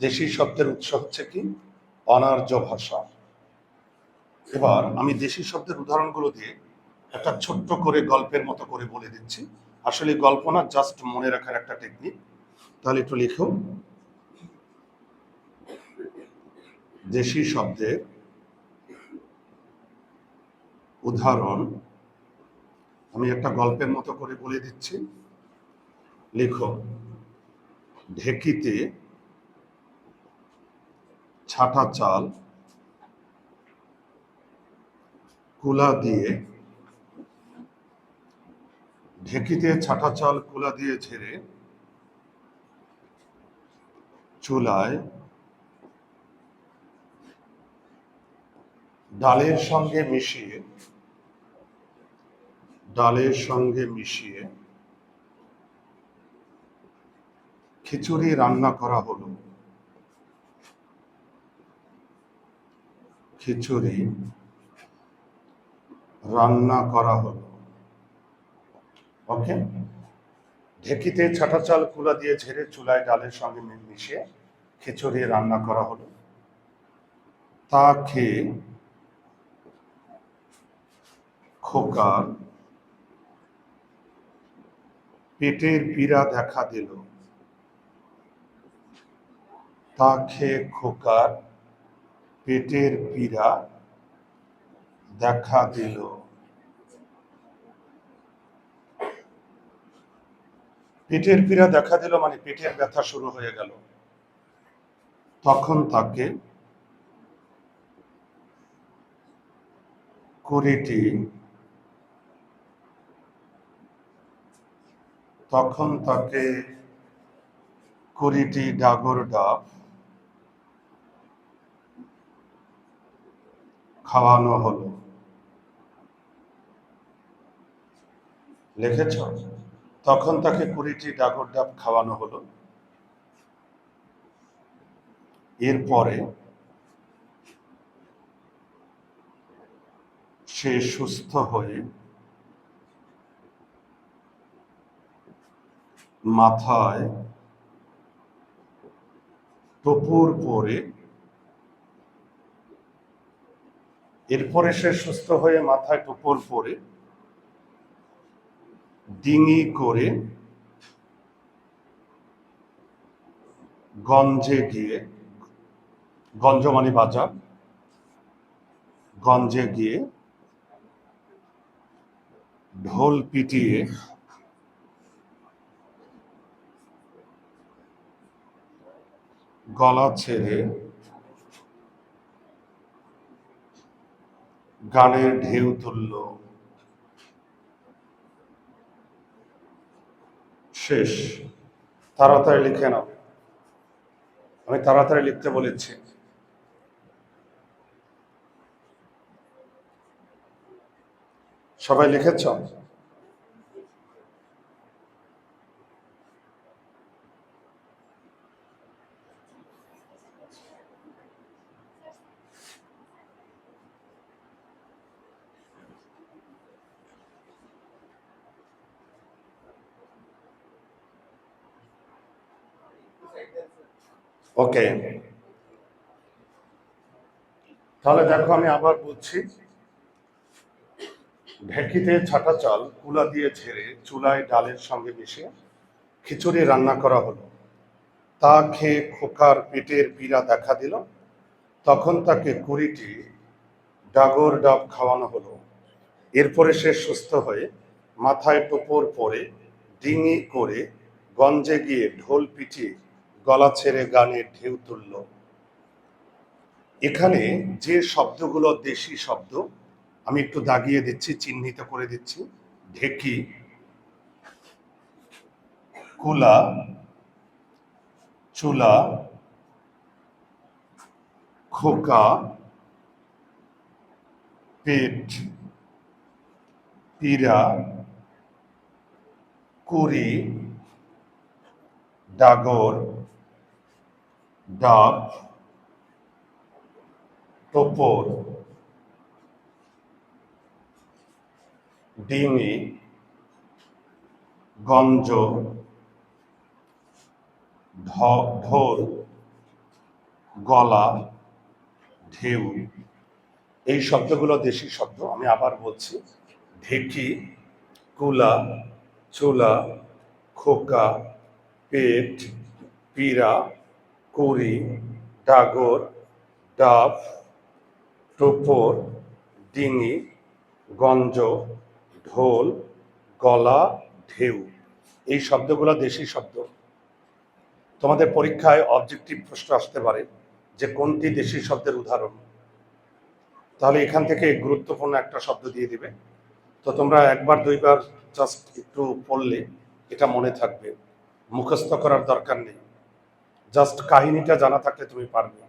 দেশি শব্দের উৎস হচ্ছে কি? অনার্য ভাষা। এবার আমি দেশি শব্দের উদাহরণগুলো দিয়ে একটা ছোট্ট করে গল্পের মতো করে বলে দিচ্ছি। আসলে গল্প না জাস্ট মনে রাখার একটা টেকনিক তাহলে একটু লিখো। দেশি শব্দের উদাহরণ আমি একটা গল্পের মতো করে বলে দিচ্ছি। লিখো। ঢেকিতে ছাটা চাল, কুলা দিয়ে ঢেকিতে ছাটা চাল, কুলা দিয়ে ঝেড়ে চুলায় ডালের সঙ্গে মিশিয়ে, ডালের সঙ্গে মিশিয়ে খিচুড়ি রান্না করা হলো। খিচুড়ি রান্না করা হলো। ওকে ঢেকিতে ছাটা চাল কুলা দিয়ে ঝেড়ে চুলায় ডালের সঙ্গে মিশিয়ে খিচুড়ি রান্না করা হলো। তা খেয়ে খোকার পেটের পীড়া দেখা দিল। তা খেয়ে খোকার পেটের পীড়া দেখা দিল। পেটের পীড়া দেখা দিল মানে পেটের ব্যথা শুরু হয়ে গেল। তখন তাকে কুড়িটি তখন তাকে কুড়িটি ডাগর ডাব খাওয়ানো হলো। লিখেছ? তখন তাকে কুড়িটি ডাগর ডাব খাওয়ানো হলো। এরপরে সে সুস্থ হয়ে মাথায় টপুর পরে এরপরে সে সুস্থ হয়ে মাথায় টুপর পরে ডিঙি করে গঞ্জে গিয়ে গঞ্জ মানে বাজার গঞ্জে গিয়ে ঢোল পিটিয়ে গলা ছেড়ে গানের ঢেউ তুলল। শেষ। তাড়াতাড়ি লিখে নাও। আমি তাড়াতাড়ি লিখতে বলেছি। সবাই লিখেছ? ওকে তাহলে দেখো আমি আবার বলছি। ঢেকিতে ছাটা চাল, কুলা দিয়ে ঝেড়ে চুলায় ডালের সঙ্গে মিশে খিচুড়ি রান্না করা হলো। তা খেয়ে খোকার পেটের পীড়া দেখা দিল। তখন তাকে কুড়িটি ডাগর ডাব খাওয়ানো হলো। এরপরে সে সুস্থ হয়ে মাথায় টোপর পরে ডিঙি করে গঞ্জে গিয়ে ঢোল পিটিয়ে গলা ছেড়ে গানের ঢেউ তুলল। এখানে যে শব্দগুলো দেশি শব্দ, আমি একটু দাগিয়ে দিচ্ছি, চিহ্নিত করে দিচ্ছি। ঢেকি, কুলা, চুলা, খোকা, পেট, পীড়া, কুড়ি, ডাগর ডাব, টোপর ডিঙি গঞ্জ ঢোল, গলা, ঢেউ, এই শব্দগুলো দেশি শব্দ। আমি আবার বলছি, ঢেকি, কুলা, চুলা, খোকা, পেট, পীড়া কুড়ি, ডাগর, ডাব টোপর ডিঙি, গঞ্জ, ঢোল, গলা, ঢেউ। এই শব্দগুলো দেশি শব্দ। তোমাদের পরীক্ষায় অবজেক্টিভ প্রশ্ন আসতে পারে যে কোনটি দেশি শব্দের উদাহরণ। তাহলে এখান থেকে গুরুত্বপূর্ণ একটা শব্দ দিয়ে দিবে। তো তোমরা একবার, দুইবার জাস্ট একটু পড়লে এটা মনে থাকবে। মুখস্থ করার দরকার নেই। জাস্ট কাহিনীটা জানা থাকলে তুমি পারবে।